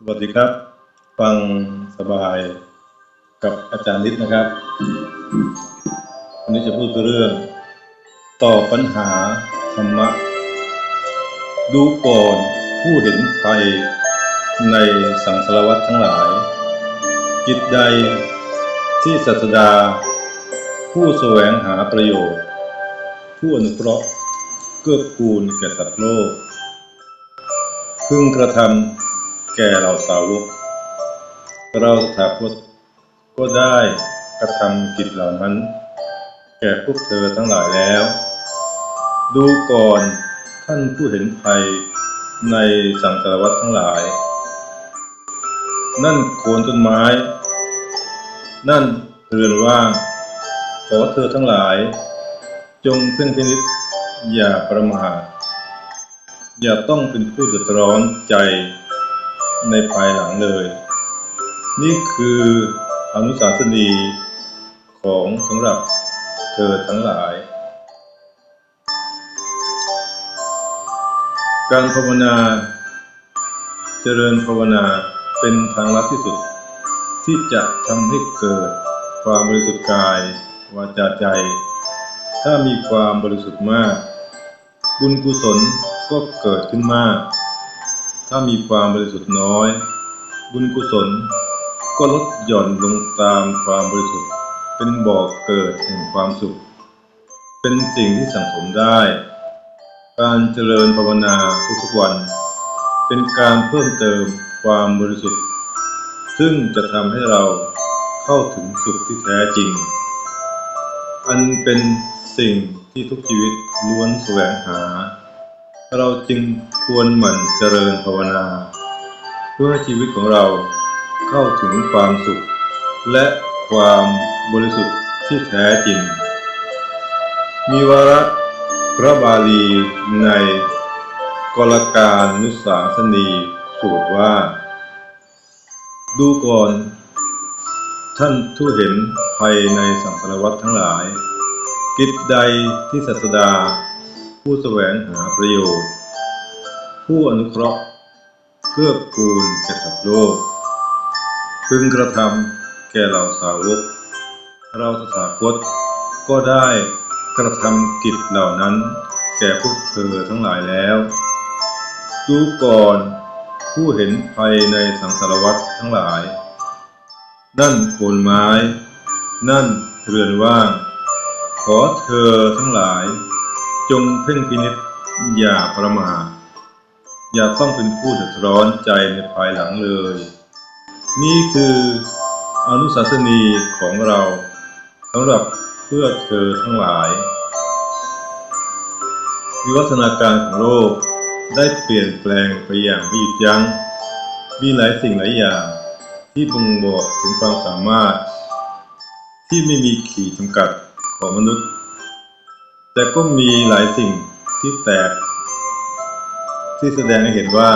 สวัสดีครับ ฟังสบายกับอาจารย์นิดนะครับ วันนี้จะพูดเรื่องตอบปัญหาธรรมะ ดูก่อนผู้เห็นภัยในสังสารวัตทั้งหลาย จิตใดที่ศาสดา ผู้แสวงหาประโยชน์ ผู้อนุเคราะห์เกื้อกูลแก่สัตว์โลก พึงกระทำ แก่เราสาวก เราสถาคตก็ได้กระทำกิจเหล่านั้น แก่พวกเธอทั้งหลายแล้ว ดูก่อนท่านผู้เห็นภัยในสังสารวัตทั้งหลาย นั่นโคนต้นไม้ นั่นเรือนว่าง ขอเธอทั้งหลาย จงเพ่งพินิจอย่าประมาทอย่าต้องเป็นผู้เดือดร้อนใจ ในภายหลังเลย นี่คืออนุสาสนีของสำหรับเธอทั้งหลาย การภาวนาเจริญภาวนาเป็นทางลัดที่สุด ที่จะทำให้เกิดความบริสุทธิ์กายวาจาใจ ถ้ามีความบริสุทธิ์มาก บุญกุศลก็เกิดขึ้นมาก ถ้ามีความบริสุทธิ์น้อย บุญกุศล ก็ลดหย่อนลงตามความบริสุทธิ์ เป็นบ่อกเกิดแห่งความสุข เป็นสิ่งที่สังสมได้ การเจริญภาวนาทุกๆวัน เป็นการเพิ่มเติมความบริสุทธิ์ ซึ่งจะทำให้เราเข้าถึงสุขที่แท้จริง อันเป็นสิ่งที่ทุกชีวิตล้วนแสวงหา เราจึงควรหมั่นเจริญภาวนา เพื่อให้ชีวิตของเราเข้าถึงความสุข และความบริสุทธิ์ที่แท้จริง มีวาระพระบาลีในกลการนุสาสนีสูตรว่า ดูก่อน ท่านทูเห็นภัยในสังสารวัฏทั้งหลาย กิจใดที่ศาสดา ผู้แสวงหาประโยชน์ ผู้อนุเคราะห์เกื้อกูลแก่สัตว์โลก พึงกระทำแก่เหล่าสาวก เราสถาคตก็ได้กระทำกิจเหล่านั้น แก่พวกเธอทั้งหลายแล้วดูก่อนผู้เห็นภัยในสังสารวัฏทั้งหลาย นั่นโคนไม้ นั่นเรือนว่าง ขอเธอทั้งหลาย จงเพ่งพินิจอย่าประมาทอย่าต้องเป็นผู้เดือดร้อนใจในภายหลังเลย นี่คืออนุสาสนีของเราสำหรับเพื่อเธอทั้งหลาย วิวัฒนาการของโลกได้เปลี่ยนแปลงไปอย่างไม่หยุดยัง้ง มีหลายสิ่งหลายอย่างที่บ่งบอกถึงความสามารถ ที่ไม่มีขีดจำกัดของมนุษย์ แต่ก็มีหลายสิ่งที่แตก ที่แสดงให้เห็นว่า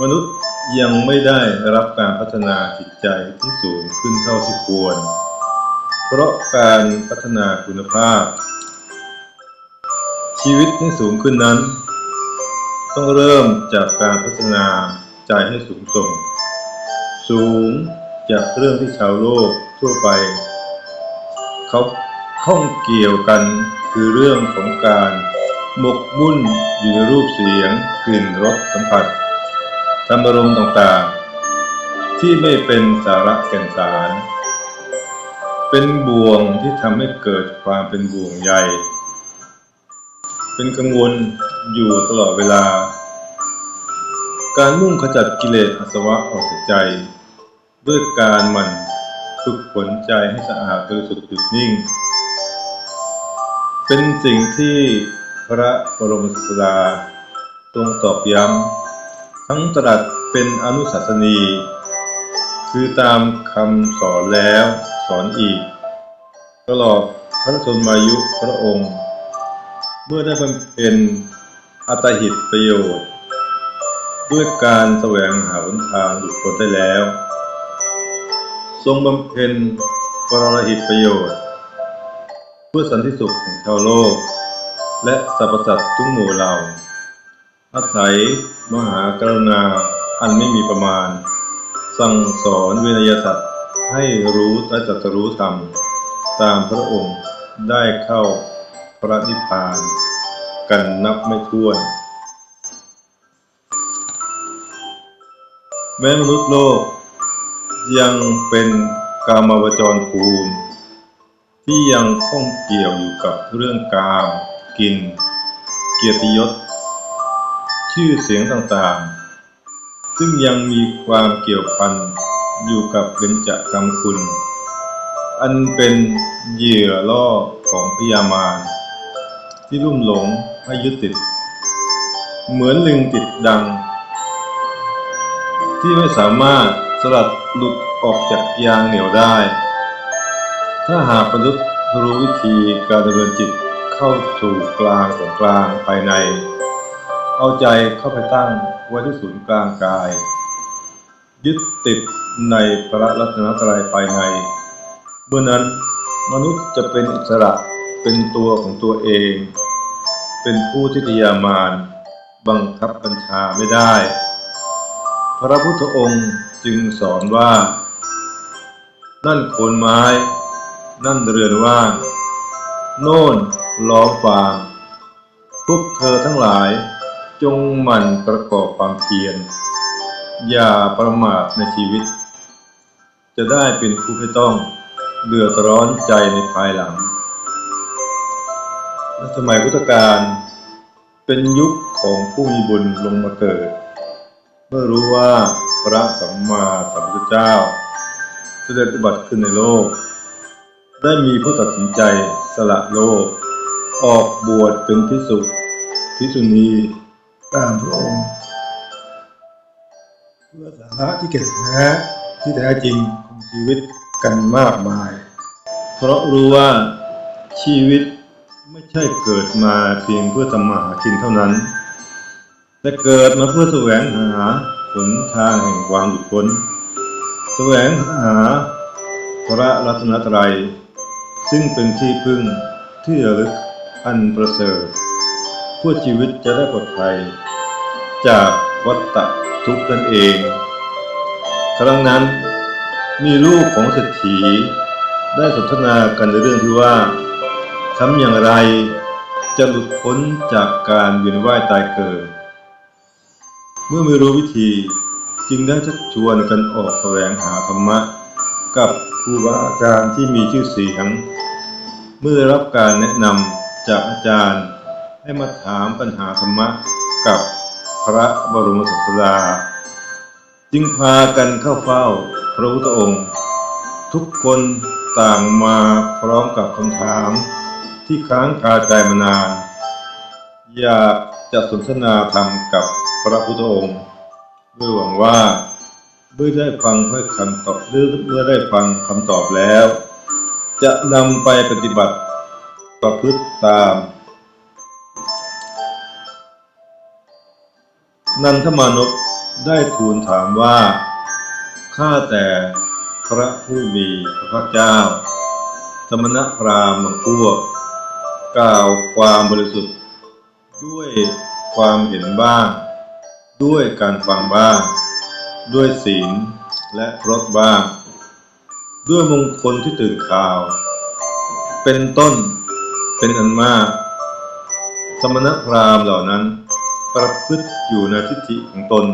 มนุษย์ยังไม่ได้รับการพัฒนาจิตใจที่สูงขึ้นเท่าที่ควร เพราะการพัฒนาคุณภาพ ชีวิตที่สูงขึ้นนั้น ต้องเริ่มจากการพัฒนาใจให้สูงส่ง สูงจากเรื่องที่ชาวโลกทั่วไป เขา ข้องเกี่ยวกันคือเรื่องของการหมกมุ่นอยู่ในรูปเสียงกลิ่นรสสัมผัสธรรมรมต่างๆ ที่ไม่เป็นสาระแก่นสาร เป็นบ่วงที่ทำให้เกิดความเป็นบ่วงใยเป็นกังวลอยู่ตลอดเวลา การมุ่งขจัดกิเลสอาสวะออกจากใจ ด้วยการหมั่นฝึกฝนใจให้สะอาดบริสุทธิ์หยุดนิ่ง เป็นสิ่งที่พระบรมศาสดาทรงตอกย้ำ ทั้งตรัสเป็นอนุสาสนี คือตามคำสอนแล้วสอนอีก ตลอดพระชนมายุพระองค์ เมื่อได้บำเพ็ญอัตหิตประโยชน์ ด้วยการแสวงหาหนทางหลุดพ้นได้แล้ว ทรงบำเพ็ญปรรหิตประโยชน์ พื่อสันติสุขของชาวโลก และสรรพสัตว์ทุกหมู่เหล่า อาศัยมหากรุณาอันไม่มีประมาณ สั่งสอนวินยสัตว์ให้รู้และจัตรู้ธรรม ตามพระองค์ได้เข้าพระนิพพาน กันนับไม่ถ้วน แม้มนุษย์โลก ยังเป็นกามาวจรภูมิ ที่ยังข้องเกี่ยวอยู่กับเรื่องกามกิน เกียรติยศ ชื่อเสียงต่างๆ ซึ่งยังมีความเกี่ยวพันอยู่กับเบญจกรรมคุณ อันเป็นเหยื่อล่อของพยามารที่ลุ่มหลงให้ยึดติด เหมือนลิงติดดัง ที่ไม่สามารถสลัดหลุดออกจากยางเหนียวได้ ถ้าหากมนุษย์รู้วิธีการดำเนินจิตเข้าสู่กลางของกลางภายใน เอาใจเข้าไปตั้งไว้ที่ศูนย์กลางกาย ยึดติดในพระรัตนตรัยภายใน เมื่อนั้นมนุษย์จะเป็นอิสระเป็นตัวของตัวเอง เป็นผู้ที่ทยามานบังคับบัญชาไม่ได้ พระพุทธองค์จึงสอนว่า นั่นโคนไม้ นั่นเรือนว่างโน่นล้อมฟางพวกเธอทั้งหลายจงหมั่นประกอบความเพียรอย่าประมาทในชีวิต จะได้เป็นผู้ไม่ต้องเดือดร้อนใจในภายหลังและสมัยพุทธกาลเป็นยุคของผู้มีบุญลงมาเกิด เมื่อรู้ว่าพระสัมมาสัมพุทธเจ้า เสด็จอุบัติขึ้นในโลก ได้มีผู้ตัดสินใจสละโลก ออกบวชเป็นพิสุพิสุณีตามพระองค์เพื่อสาระที่เก่งแท้ที่แท้จริงของชีวิตกันมากมาย เพราะรู้ว่าชีวิตไม่ใช่เกิดมาเพียงเพื่อทำมาหากินเท่านั้น แต่เกิดมาเพื่อแสวงหาหนทางแห่งความหลุดพ้นแสวงหาพระรัตนตรัย ซึ่งเป็นที่พึ่งที่ระลึกอันประเสริฐเพื่อชีวิตจะได้ปลอดภัย จากวัฏฏะทุกข์นั่นเอง ครั้งนั้นมีลูกของเศรษฐีได้สนทนากันในเรื่องที่ว่าทำอย่างไรจะหลุดพ้นจากการเวียนว่ายตายเกิด เมื่อไม่รู้วิธีจึงได้ชักชวนกันออกแสวงหาธรรมะ กับครูบาอาจารย์ที่มีชื่อเสียง เมื่อรับการแนะนำจากอาจารย์ให้มาถามปัญหาธรรมะกับพระบรมศาสดาจึงพากันเข้าเฝ้าพระพุทธองค์ ทุกคนต่างมาพร้อมกับคำถามที่ค้างคาใจมานาน อยากจะสนทนาธรรมกับพระพุทธองค์ ด้วยหวังว่า เมื่อได้ฟังถ้อยคำตอบหรือเมื่อได้ฟังคำตอบแล้ว จะนำไปปฏิบัติประพฤติตาม นันทมานพได้ทูลถามว่าข้าแต่พระผู้มีพระเจ้า สมณพราหมณ์พวก กล่าวความบริสุทธิ์ ด้วยความเห็นบ้าง ด้วยการฟังบ้าง ด้วยศีลและรสบ้าง ด้วยมงคลที่ตื่นข่าว เป็นต้นเป็นอันมาก สมณพราหมณ์เหล่านั้นประพฤติอยู่ในทิฏฐิของตน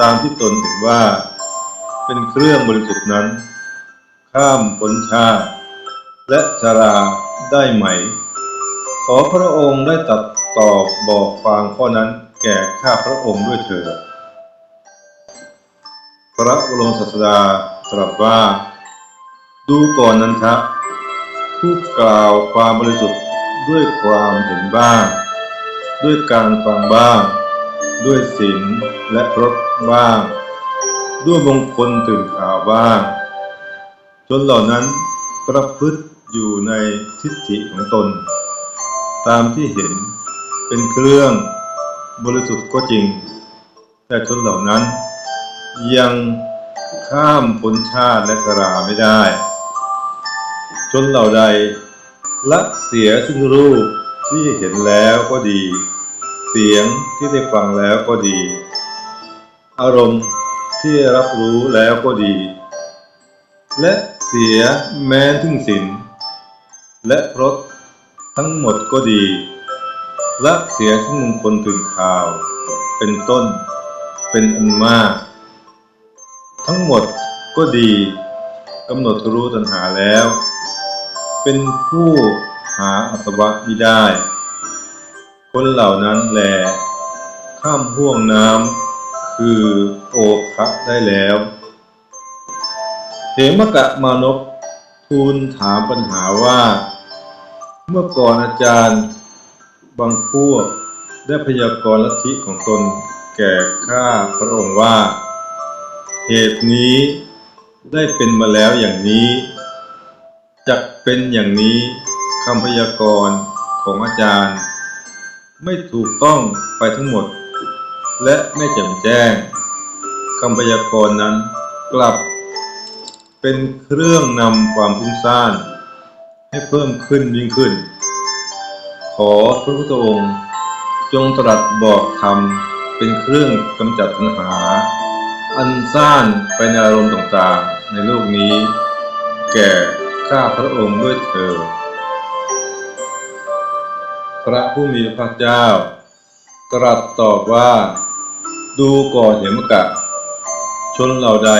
ตามที่ตนเห็นว่า เป็นเครื่องบริสุทธิ์นั้น ข้ามพ้นชาติ และชาราได้ไหม ขอพระองค์ได้ตัดตอบบอกฟังข้อนั้นแก่ข้าพระองค์ด้วยเถิด พระบรมศาสดาตรัสว่า ดูก่อนนันทะผู้กล่าวความบริสุทธิ์ด้วยความเห็นบ้าง ด้วยการฟังบ้าง ด้วยศีลและรสบ้าง ด้วยมงคลตื่นข่าวบ้าง จนเหล่านั้นประพฤติอยู่ในทิฏฐิของตน ตามที่เห็นเป็นเครื่องบริสุทธิ์ก็จริง แต่ชนเหล่านั้น ยังข้ามพ้นชาติและชราไม่ได้ชนเหล่าใดละเสียซึ่งรูปที่เห็นแล้วก็ดี เสียงที่ได้ฟังแล้วก็ดี อารมณ์ที่รับรู้แล้วก็ดี และเสียแม้ถึงสินและรสทั้งหมดก็ดีและเสียซึ่งมงคลถึงข่าว เป็นต้นเป็นอันมาก ทั้งหมดก็ดีกำหนดรู้ตัณหาแล้ว เป็นผู้หาอาสวะมิได้ คนเหล่านั้นแล ข้ามห่วงน้ำคือโอคะได้แล้วเหมกะมานพทูลถามปัญหาว่า เมื่อก่อนอาจารย์บางพวกได้พยากรณ์ลัทธิของตนแก่ข้าพระองค์ว่า เหตุนี้ได้เป็นมาแล้วอย่างนี้จะเป็นอย่างนี้คำพยากรณ์ของอาจารย์ ไม่ถูกต้องไปทั้งหมด และไม่แจ่มแจ้งคำพยากรณ์นั้นกลับ เป็นเครื่องนำความฟุ้งซ่านให้เพิ่มขึ้นยิ่งขึ้น ขอพระพุทธองค์ จงตรัสบอกธรรมเป็นเครื่องกำจัดปัญหา อันซ่านไปในอารมณ์ต่างๆ ในโลกนี้ แก่ข้าพระองค์ด้วยเถิดพระผู้มีพระเจ้า ตรัสตอบว่า ดูก่อนเหมกะ ชนเหล่าใด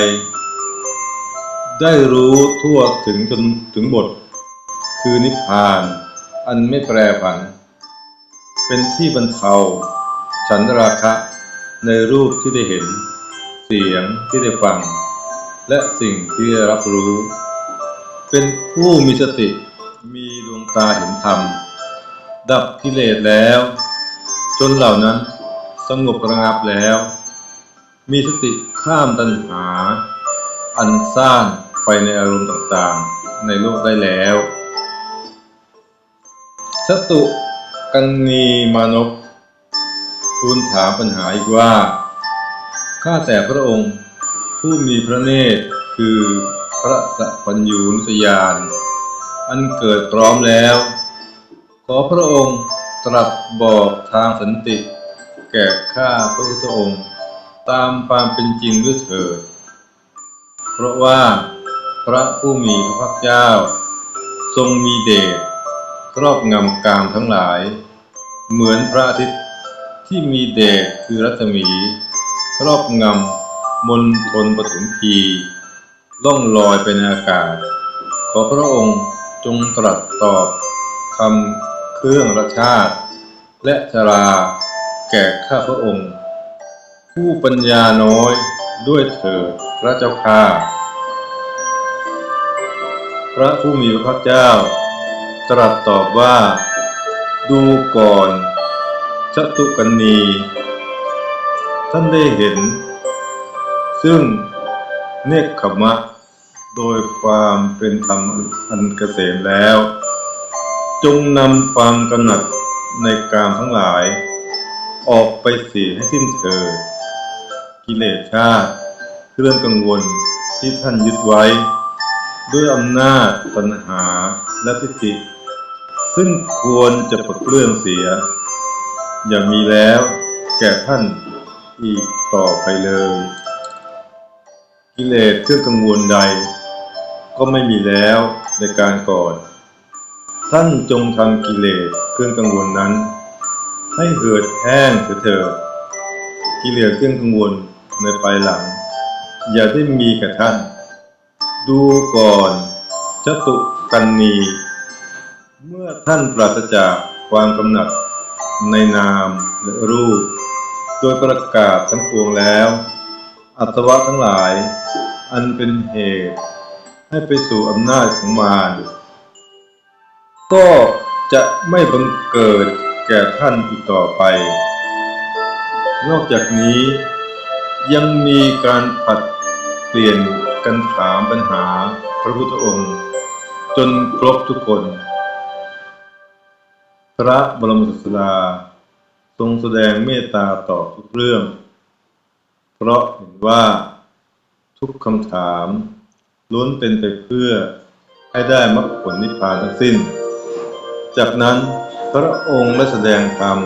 ได้รู้ทั่วถึงจนถึงบท คือนิพพาน อันไม่แปรผัน เป็นที่บรรเทาฉันราคะในรูปที่ได้เห็น เสียงที่ได้ฟัง และสิ่งที่ได้รับรู้ เป็นผู้มีสติมีดวงตาเห็นธรรม ดับกิเลสแล้ว จนเหล่านั้นสงบระงับแล้ว มีสติข้ามตัณหา อันซ่านไปในอารมณ์ต่างๆ ในโลกได้แล้วชตุกันนีมานพทูลถามปัญหาอีกว่า ข้าแต่พระองค์ผู้มีพระเนตรคือพระสัพพัญญูนสยาน อันเกิดพร้อมแล้ว ขอพระองค์ตรัสบอกทางสันติ แก่ข้าพระพุทธองค์ ตามความเป็นจริงด้วยเถิด เพราะว่าพระผู้มีพระภาคเจ้า ทรงมีเดชครอบงำกามทั้งหลาย เหมือนพระอาทิตย์ที่มีเดชคือรัศมี ครอบงำมนทนปฐมพี ล่องลอยไปในอากาศ ขอพระองค์จงตรัสตอบคำเครื่องรสชาติ และชราแก่ข้าพระองค์ ผู้ปัญญาน้อยด้วยเถิดพระเจ้าข้าพระผู้มีพระภาคเจ้า ตรัสตอบว่า ดูก่อนชตุกันนี ท่านได้เห็น ซึ่งเนคขมะ โดยความเป็นธรรมอันเกษมแล้ว จงนำความกำหนัดในกามทั้งหลาย ออกไปเสียให้สิ้นเถิดกิเลสชาติเครื่องกังวลที่ท่านยึดไว้ ด้วยอำนาจตัณหาและทิฏฐิซึ่งควรจะปลดเปลื้องเสีย อย่ามีแล้วแก่ท่าน อีกต่อไปเลย กิเลสเครื่องกังวลใด ก็ไม่มีแล้วในการก่อน ท่านจงทำกิเลสเครื่องกังวลนั้น ให้เหือดแห้งเถิดกิเลสเครื่องกังวลในภายหลัง อย่าได้มีกับท่าน ดูก่อนจตุกันนีเมื่อท่านปราศจากความกำหนัดในนามและรูป โดยประกาศทั้งปวงแล้ว อัตวะทั้งหลาย อันเป็นเหตุ ให้ไปสู่อำนาจของมารก็จะไม่บังเกิดแก่ท่านอีกต่อไป นอกจากนี้ยังมีการผัดเปลี่ยนกันถามปัญหาพระพุทธองค์ จนครบทุกคน พระบรมศาสดา ทรงแสดงเมตตาต่อทุกเรื่อง เพราะเห็นว่าทุกคำถามล้วนเป็นไปเพื่อให้ได้มรรคผลนิพพานทั้งสิ้น จากนั้นพระองค์ได้แสดงธรรม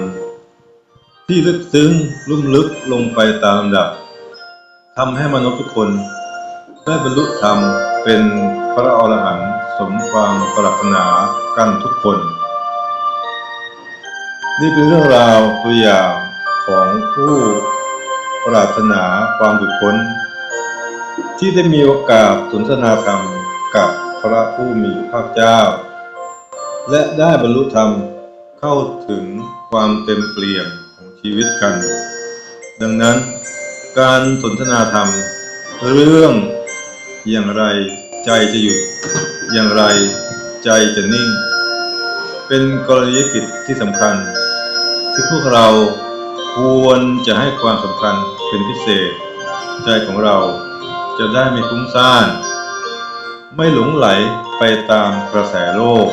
ที่ลึกซึ้งลุ่มลึกลงไปตามลำดับทำให้มนุษย์ทุกคนได้บรรลุธรรมเป็นพระอรหันต์สมความปรารถนากันทุกคน นี่เป็นเรื่องราวตัวอย่างของผู้ปรารถนาความหลุดพ้น ที่ได้มีโอกาสสนทนาธรรมกับพระผู้มีพระเจ้า และได้บรรลุธรรมเข้าถึงความเต็มเปลี่ยมของชีวิตกัน ดังนั้นการสนทนาธรรม เรื่องอย่างไรใจจะหยุด อย่างไรใจจะนิ่ง เป็นกรณียกิจที่สำคัญ ที่พวกเราควรจะให้ความสำคัญเป็นพิเศษ ใจของเราจะได้ไม่ฟุ้งซ่าน ไม่หลงไหลไปตามกระแสโลก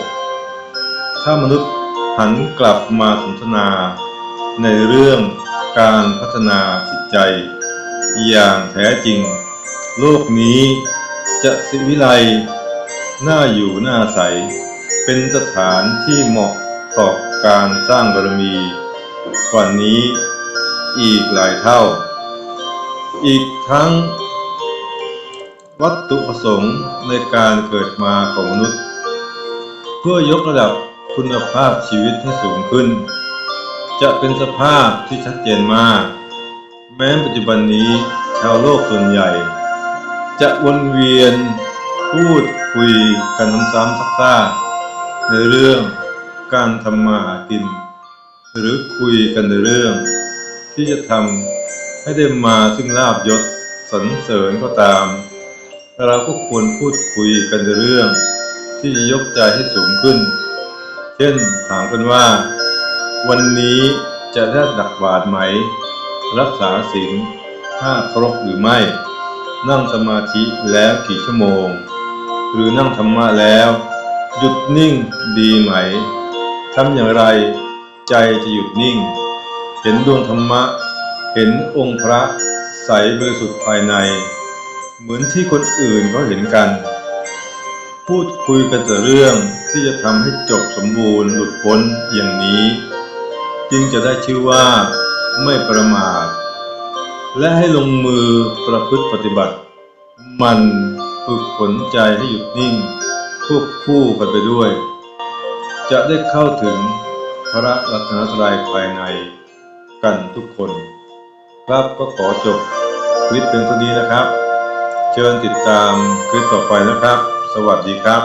ถ้ามนุษย์หันกลับมาสนทนา ในเรื่องการพัฒนาจิตใจ อย่างแท้จริง โลกนี้จะสิวิไลน่าอยู่น่าใส เป็นสถานที่เหมาะต่อการสร้างบารมี กว่านี้อีกหลายเท่า อีกทั้ง วัตถุประสงค์ในการเกิดมาของมนุษย์ เพื่อยกระดับคุณภาพชีวิตให้สูงขึ้น จะเป็นสภาพที่ชัดเจนมาก แม้ปัจจุบันนี้ชาวโลกส่วนใหญ่ จะวนเวียนพูดคุยกันซ้ำๆซักๆในเรื่องการทำมาหากิน หรือคุยกันในเรื่อง ที่จะทำให้ได้มาซึ่งลาบยศสรรเสริญก็ตาม เราก็ควรพูดคุยกันในเรื่อง ที่จะยกใจให้สูงขึ้น เช่นถามกันว่า วันนี้จะได้ดักบาทไหม รักษาศีลห้าครบหรือไม่ นั่งสมาธิแล้วกี่ชั่วโมง หรือนั่งธรรมะแล้ว หยุดนิ่งดีไหมทำอย่างไร ใจจะหยุดนิ่ง เห็นดวงธรรมะ เห็นองค์พระใสบริสุทธิ์ภายใน เหมือนที่คนอื่นเขาเห็นกัน พูดคุยกันแต่เรื่องที่จะทำให้จบสมบูรณ์หลุดพ้นอย่างนี้ จึงจะได้ชื่อว่าไม่ประมาทและให้ลงมือประพฤติปฏิบัติ มันฝึกฝนใจให้หยุดนิ่งควบคู่กันไปด้วย จะได้เข้าถึง พระรัตนตรัยภายในกันทุกคน ครับก็ขอจบคลิปเพียงเท่านี้นะครับ เชิญติดตามคลิปต่อไปนะครับ สวัสดีครับ